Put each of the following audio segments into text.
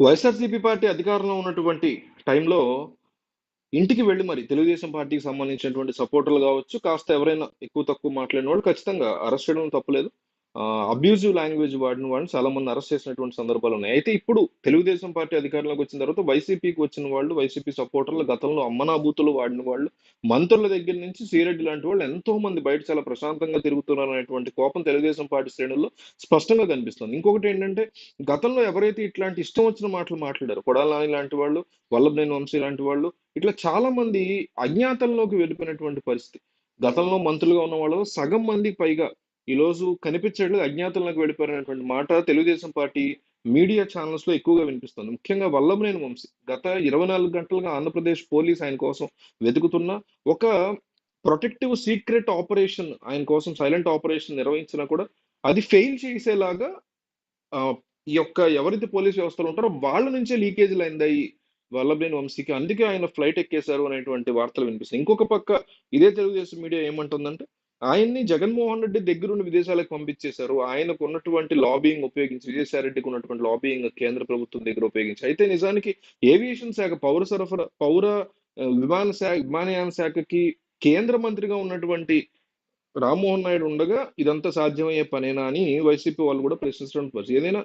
YSRCP party అధికారంలో ఉన్నటువంటి టైంలో ఇంటికి వెళ్ళి మరి తెలుగుదేశం పార్టీకి సంబంధించినటువంటి సపోర్టర్లు కావచ్చు కాస్త ఎవరైనా ఎక్కువ తక్కువ మాట్లాడిన వాళ్ళు ఖచ్చితంగా అరెస్ట్ చేయడం తప్పలేదు. అబ్యూజివ్ లాంగ్వేజ్ వాడిన వాడిని చాలా మంది అరెస్ట్ చేసినటువంటి సందర్భాలు ఉన్నాయి. అయితే ఇప్పుడు తెలుగుదేశం పార్టీ అధికారంలోకి వచ్చిన తర్వాత వైసీపీకి వచ్చిన వాళ్ళు వైసీపీ సపోర్టర్లు గతంలో అమ్మనాభూతులు వాడిన వాళ్ళు మంత్రుల దగ్గర నుంచి సీరెడ్డి లాంటి వాళ్ళు ఎంతో మంది బయట చాలా ప్రశాంతంగా తిరుగుతున్నారు అనేటువంటి కోపం తెలుగుదేశం పార్టీ శ్రేణుల్లో స్పష్టంగా కనిపిస్తుంది. ఇంకొకటి ఏంటంటే గతంలో ఎవరైతే ఇట్లాంటి ఇష్టం వచ్చిన మాటలు మాట్లాడారు కొడాలని లాంటి వాళ్ళు వల్లభనేని వంశీ లాంటి వాళ్ళు ఇట్లా చాలా మంది అజ్ఞాతంలోకి వెళ్ళిపోయినటువంటి పరిస్థితి. గతంలో మంత్రులుగా ఉన్న వాళ్ళు సగం మంది పైగా ఈ రోజు అజ్ఞాతంలోకి వెళ్ళిపోయినటువంటి మాట తెలుగుదేశం పార్టీ మీడియా ఛానల్స్లో ఎక్కువగా వినిపిస్తుంది. ముఖ్యంగా వల్లభనేని వంశీ గత ఇరవై నాలుగు గంటలుగా ఆంధ్రప్రదేశ్ పోలీస్ ఆయన కోసం వెతుకుతున్న ఒక ప్రొటెక్టివ్ సీక్రెట్ ఆపరేషన్ ఆయన కోసం సైలెంట్ ఆపరేషన్ నిర్వహించినా కూడా అది ఫెయిల్ చేసేలాగా ఈ యొక్క ఎవరైతే పోలీస్ వ్యవస్థలు ఉంటారో వాళ్ళ నుంచే లీకేజీలు అయిందాయి వల్లభేని వంశీకి. అందుకే ఆయన ఫ్లైట్ ఎక్కేశారు అనేటువంటి వార్తలు వినిపిస్తాయి ఇంకొక పక్క ఇదే తెలుగుదేశం మీడియా ఏమంటుందంటే ఆయన్ని జగన్మోహన్ రెడ్డి దగ్గరుండి విదేశాలకు పంపించేశారు. ఆయనకు ఉన్నటువంటి లాబింగ్ ఉపయోగించి విజయసాయిరెడ్డికి ఉన్నటువంటి లాబింగ్ కేంద్ర ప్రభుత్వం దగ్గర ఉపయోగించి. అయితే నిజానికి ఏవియేషన్ శాఖ పౌర సరఫరా పౌర విమాన శాఖ విమానయాన శాఖకి కేంద్ర మంత్రిగా ఉన్నటువంటి రామ్మోహన్ నాయుడు ఉండగా ఇదంతా సాధ్యమయ్యే పనేనా అని వైసీపీ వాళ్ళు కూడా ప్రశ్నించడం వచ్చి ఏదైనా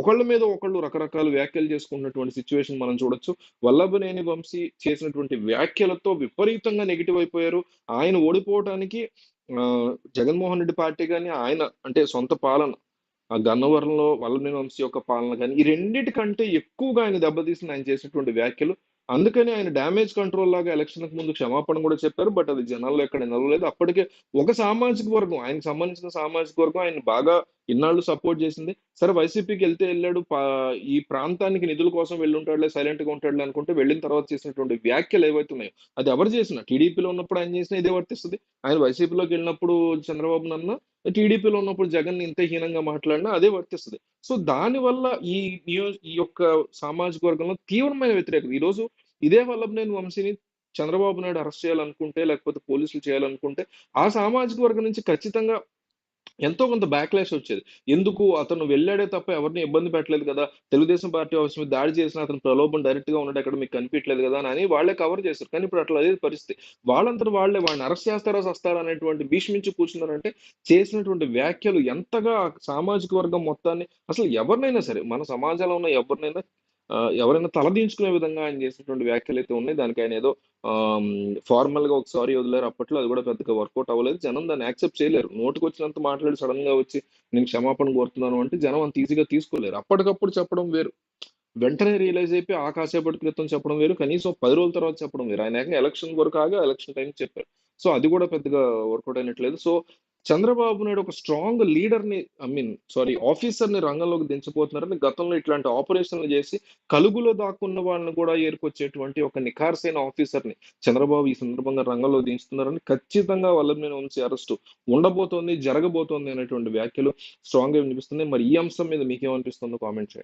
ఒకళ్ళ మీద ఒకళ్ళు రకరకాల వ్యాఖ్యలు చేసుకున్నటువంటి సిచ్యువేషన్ మనం చూడొచ్చు. వల్లభనేని వంశీ చేసినటువంటి వ్యాఖ్యలతో విపరీతంగా నెగిటివ్ అయిపోయారు. ఆయన ఓడిపోవడానికి ఆ, జగన్మోహన్ రెడ్డి పార్టీ కానీ ఆయన అంటే సొంత పాలన ఆ గన్నవరంలో వల్లభనేని వంశీ యొక్క పాలన కానీ ఈ రెండింటికంటే ఎక్కువగా ఆయన దెబ్బతీసిన ఆయన చేసినటువంటి వ్యాఖ్యలు. అందుకని ఆయన డ్యామేజ్ కంట్రోల్ లాగా ఎలక్షన్ ముందు క్షమాపణ కూడా చెప్పారు బట్ అది జనాల్లో ఎక్కడ నిలవలేదు. అప్పటికే ఒక సామాజిక వర్గం ఆయనకు సంబంధించిన సామాజిక వర్గం ఆయన బాగా ఇన్నాళ్ళు సపోర్ట్ చేసింది. సరే వైసీపీకి వెళ్తే వెళ్ళాడు పా- ఈ ప్రాంతానికి నిధుల కోసం వెళ్ళి ఉంటాడులే సైలెంట్ ఉంటాడులే అనుకుంటే వెళ్ళిన తర్వాత చేసినటువంటి వ్యాఖ్యలు ఏవైతే ఉన్నాయో అది ఎవరు చేసిన టీడీపీలో ఉన్నప్పుడు ఆయన చేసిన ఇదే వర్తిస్తుంది. ఆయన వైసీపీలోకి వెళ్ళినప్పుడు చంద్రబాబు నాన్న టీడీపీలో ఉన్నప్పుడు జగన్ ఇంత హీనంగా మాట్లాడినా అదే వర్తిస్తుంది. సో దానివల్ల ఈ నియో ఈ యొక్క సామాజిక వర్గంలో తీవ్రమైన వ్యతిరేకత. ఈ రోజు ఇదే వల్లభనేని వంశీని చంద్రబాబు నాయుడు అరెస్ట్ చేయాలనుకుంటే లేకపోతే పోలీసులు చేయాలనుకుంటే ఆ సామాజిక వర్గం నుంచి ఖచ్చితంగా ఎంతో కొంత బ్యాక్లాష్ వచ్చేది. ఎందుకు? అతను వెళ్ళాడే తప్ప ఎవరిని ఇబ్బంది పెట్టలేదు కదా? తెలుగుదేశం పార్టీ ఆఫీస్ మీద దాడి చేసిన అతను ప్రలోభం డైరెక్ట్గా ఉన్నాడు అక్కడ మీకు కనిపించలేదు కదా అని వాళ్ళే కవర్ చేశారు. కానీ ఇప్పుడు అట్లా అదే పరిస్థితి. వాళ్ళంతా వాళ్ళే వాడిని అరెస్ట్ చేస్తారా వస్తారా అనేటువంటి భీష్మించి కూర్చున్నారంటే చేసినటువంటి వ్యాఖ్యలు ఎంతగా సామాజిక వర్గం మొత్తాన్ని అసలు ఎవరినైనా సరే మన సమాజంలో ఉన్న ఎవరినైనా ఎవరైనా తలదించుకునే విధంగా ఆయన చేసినటువంటి వ్యాఖ్యలు అయితే ఉన్నాయి. దానికి ఆయన ఏదో ఫార్మల్గా ఒకసారి వదిలేరు. అప్పట్లో అది కూడా పెద్దగా వర్కౌట్ అవ్వలేదు. జనం దాన్ని యాక్సెప్ట్ చేయలేరు. నోటుకు వచ్చినంత మాట్లాడి సడన్గా వచ్చి నేను క్షమాపణ కోరుతున్నాను అంటే జనం అంత ఈజీగా తీసుకోలేరు. అప్పటికప్పుడు చెప్పడం వేరు. వెంటనే రియలైజ్ అయిపోయి ఆ కాసేపటి క్రితం చెప్పడం వేరు. కనీసం పది రోజుల తర్వాత చెప్పడం వేరు. ఆయన ఎలక్షన్ వరకు ఆగా ఎలక్షన్ టైం చెప్పారు. సో అది కూడా పెద్దగా వర్కౌట్ అయినట్లేదు. సో చంద్రబాబు నాయుడు ఒక స్ట్రాంగ్ లీడర్ని ఐ మీన్ సారీ ఆఫీసర్ని రంగంలోకి దించబోతున్నారని గతంలో ఇట్లాంటి ఆపరేషన్లు చేసి కలుగులో దాక్కున్న వాళ్ళని కూడా ఏర్కొచ్చేటువంటి ఒక నిఖార్సైన ఆఫీసర్ని చంద్రబాబు ఈ సందర్భంగా రంగంలో దించుతున్నారని ఖచ్చితంగా వల్లభనేని వంశీ అరెస్టు ఉండబోతోంది జరగబోతోంది అనేటువంటి వ్యాఖ్యలు స్ట్రాంగ్గా వినిపిస్తుంది మరి ఈ అంశం మీద మీకేమనిపిస్తుందో కామెంట్ చేయండి.